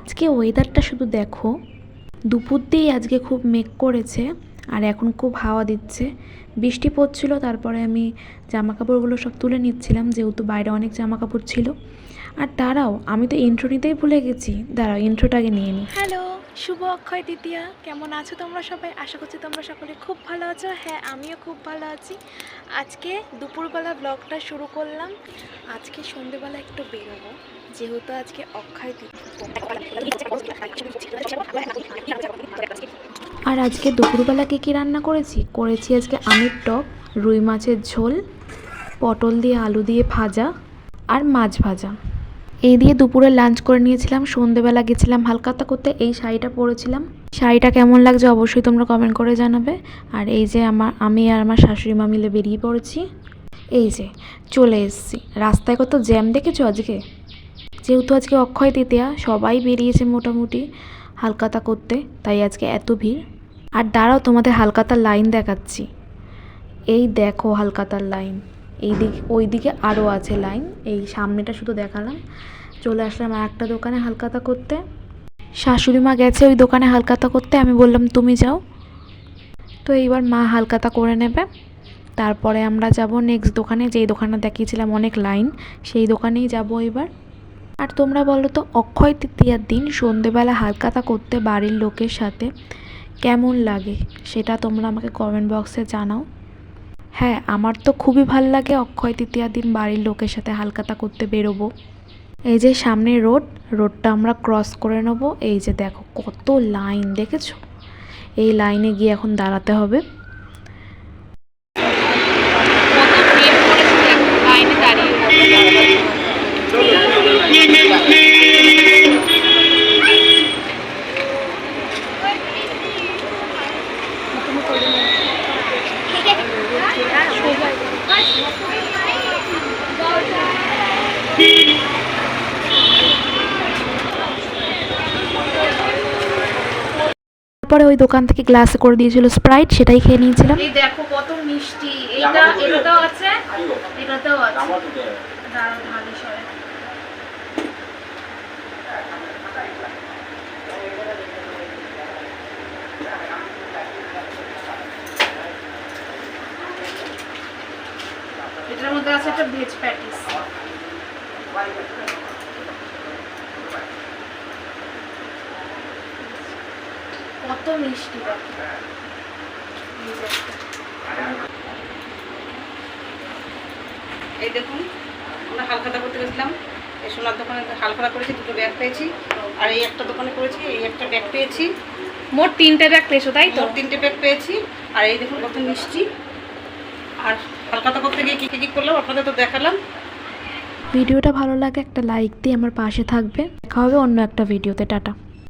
আজকে ওয়েদারটা শুধু দেখো। দুপুর দিয়েই আজকে খুব মেঘ করেছে। আর এখন খুব হাওয়া দিচ্ছে। বৃষ্টি পড়ছিল, তারপরে আমি জামা কাপড়গুলো সব তুলে নিচ্ছিলাম, যেহেতু বাইরে অনেক জামা কাপড় ছিল। আর দাঁড়াও, আমি তো ইন্ট্রো নিতেই ভুলে গেছি। দাঁড়াও ইন্ট্রোটাকে নিয়ে নিই হ্যালো শুভ অক্ষয় দ্বিতীয়া কেমন আছো তোমরা সবাই? আশা করছি তোমরা সকলে খুব ভালো আছো। হ্যাঁ আমিও খুব ভালো আছি। আজকে দুপুরবেলা ব্লগটা শুরু করলাম। আজকে সন্ধেবেলা একটু বেরোবো, যেহেতু আজকে অক্ষয় আর আজকে দুপুরবেলা কি কী রান্না করেছি? করেছি আজকে আমের টক, রুই মাছের ঝোল, পটল দিয়ে আলু দিয়ে ভাজা আর মাছ ভাজা। এই দিয়ে দুপুরে লাঞ্চ করে নিয়েছিলাম, সন্ধেবেলা গেছিলাম হালকাতা করতে, এই শাড়িটা পরেছিলাম। শাড়িটা কেমন লাগছে অবশ্যই তোমরা কমেন্ট করে জানাবে। আর এই যে আমার, আমি আর আমার শাশুড়ি মা মিলে বেরিয়ে পড়েছি। এই যে, চলে এসেছি। রাস্তায় কত জ্যাম দেখেছ আজকে? যেহেতু আজকে অক্ষয় তৃতীয়া, সবাই বেরিয়েছে মোটামুটি হালকাতা করতে, তাই আজকে এত ভিড়। আর দাঁড়াও, তোমাদের হালকাতার লাইন দেখাচ্ছি। এই দেখো হালকাতার লাইন। এই দিক, ওই দিকে আরও আছে লাইন। এই সামনেটা শুধু দেখালাম। চলে আসলাম আর একটা দোকানে হালকাতা করতে। শাশুড়ি মা গেছে ওই দোকানে হালকাতা করতে। আমি বললাম, তুমি যাও। তো এইবার মা হালকাতা করে নেবে। তারপরে আমরা যাব নেক্সট দোকানে। যেই দোকানে দেখিয়েছিলাম অনেক লাইন, সেই দোকানেই যাব এবার। আর তোমরা বলো তো, অক্ষয় তৃতীয়ার দিন সন্ধেবেলা হালকাতা করতে বাড়ির লোকের সাথে। কেমন লাগে সেটা তোমরা আমাকে কমেন্ট বক্সে জানাও। হ্যাঁ আমার তো খুবই ভালো লাগে অক্ষয় তৃতীয়ার দিন বাড়ির লোকের সাথে হালকাতা করতে বেরোবো। এই যে সামনে রোড, রোডটা আমরা ক্রস করে নেব। এই যে দেখো কত লাইন দেখেছ? এই লাইনে গিয়ে এখন দাঁড়াতে হবে। তারপরে ওই দোকান থেকে গ্লাসে করে দিয়েছিল স্প্রাইট সেটাই খেয়ে নিয়েছিলাম। এই দেখো কত মিষ্টি। এইটা এটাও আছে, এটাতেও আছে। দাঁড়াও ঢালি এটার মধ্যে আছে একটা ভেজ প্যাটিস কত মিষ্টি এই দেখুন আমরা হালখাতা করতে গেছিলাম। এই সোনার দোকানে হালখাতা করেছি দুটো ব্যাগ পেয়েছি। আর এই একটা দোকানে করেছি এই একটা ব্যাগ পেয়েছি। মোট তিনটে ব্যাগ পেয়েছ তাই তো? তিনটে ব্যাগ পেয়েছি। আর এই দেখুন কত মিষ্টি। আর হালখাতা করতে গিয়ে কী কী করলাম আপনাদের তো দেখালাম। ভিডিওটা ভালো লাগে একটা লাইক দিয়ে আমার পাশে থাকবে। দেখা হবে অন্য একটা ভিডিওতে, টাটা।